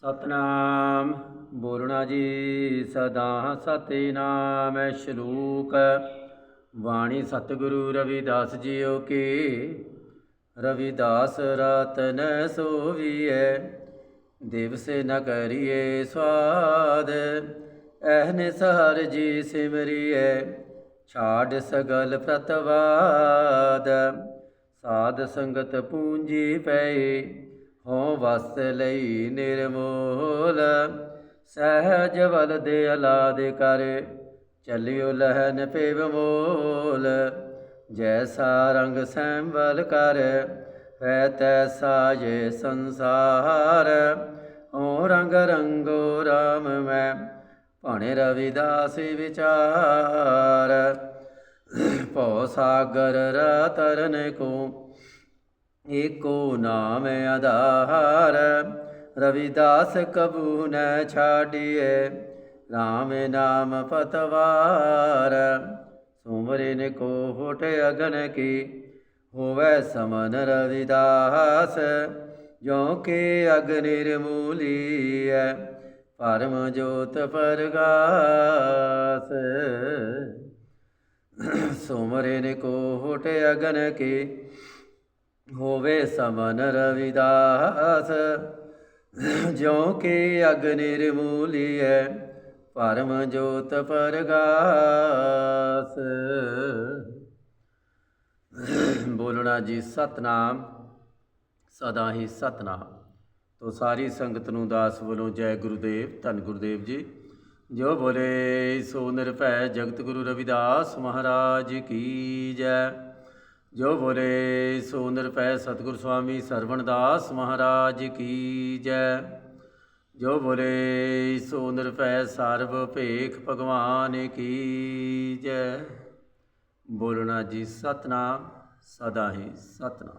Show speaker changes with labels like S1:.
S1: ਸਤਨਾਮ। ਬੋਲਣਾ ਜੀ, ਸਦਾ ਸਤੇ ਨਾਮ ਸ਼ਲੋਕ। ਬਾਣੀ ਸਤਿਗੁਰੂ ਰਵਿਦਾਸ ਜੀਓ ਕੀ। ਰਵਿਦਾਸ ਰਤਨ ਸੋਵੀਐ, ਦਿਵਸ ਨ ਕਰੀਏ ਸਵਾਦ। ਐਹਨੇ ਸਹਰ ਜੀ ਸਿਮਰੀਐ, ਛਾੜ ਸਗਲ ਪ੍ਰਤਵਾਦ। ਸਾਧ ਸੰਗਤ ਪੂੰਜੀ ਪਈ ਹੋ ਵਸਤ ਲਈ ਨਿਰਮੋਲ, ਸਹਿਜ ਵਲ ਦੇ ਅਲਾਦ ਕਰ, ਚੱਲਿਓ ਲਹਨ ਪੇਵ ਮੋਲ। ਜੈਸਾ ਰੰਗ ਸੈਂਬਲ ਕਰ, ਹੈ ਤੈਸਾ ਜੇ ਸੰਸਾਰ। ਓ ਰੰਗ ਰੰਗੋ ਰਾਮ ਮੈਂ, ਭਾਣੇ ਰਵਿਦਾਸ ਵਿਚਾਰ। ਭਉ ਸਾਗਰ ਰਾ ਤਰਨ ਕੋ ਏਕੋ ਨਾਮ ਆਧਾਰ, ਰਵਿਦਾਸ ਕਬੂ ਨ ਛਾੜੀਏ RAM ਨਾਮ ਪਤਵਾਰ। ਸੁਮਰਿਨ ਕੋ ਹੋਟ ਅਗਨ ਕੀ, ਹੋਵੇ ਸਮਨ ਰਵਿਦਾਸ। ਜੋ ਕੇ ਅਗ ਹੈ ਪਰਮ ਜੋਤ ਪਰਗਾਸ। ਸੁਮਰਿਨ ਕੋ ਹੋਟ ਅਗਨ ਕੀ ਹੋਵੇ ਸਮਨ ਰਵਿਦਾਸ। ਜਿਉ ਕੇ ਅਗ ਨਿਰਮੂਲੀਐ ਪਰਮ ਜੋਤ ਪਰਗਾਸ। ਬੋਲਣਾ ਜੀ ਸਤਨਾਮ, ਸਦਾ ਹੀ ਸਤਨਾਮ। ਤੋ ਸਾਰੀ ਸੰਗਤ ਨੂੰ ਦਾਸ ਵੱਲੋਂ ਜੈ ਗੁਰੂਦੇਵ, ਧੰਨ ਗੁਰਦੇਵ ਜੀ। ਜੋ ਬੋਲੇ, ਸੋ ਨਿਰਭੈ ਜਗਤ ਗੁਰੂ ਰਵਿਦਾਸ ਮਹਾਰਾਜ ਕੀ ਜੈ। ਜੋ ਬੋਲੇ ਸੋ ਨਿਰਭੈ ਸਤਿਗੁਰ ਸੁਆਮੀ ਸਰਵਣ ਦਾਸ ਮਹਾਰਾਜ ਕੀ ਜੈ। ਜੋ ਬੋਲੇ ਸੋ ਨਿਰਭੈ ਸਰਬ ਭੇਖ ਭਗਵਾਨ ਕੀ ਜੈ। ਬੋਲਣਾ ਜੀ ਸਤਨਾਮ, ਸਦਾ ਹੀ ਸਤਨਾਮ।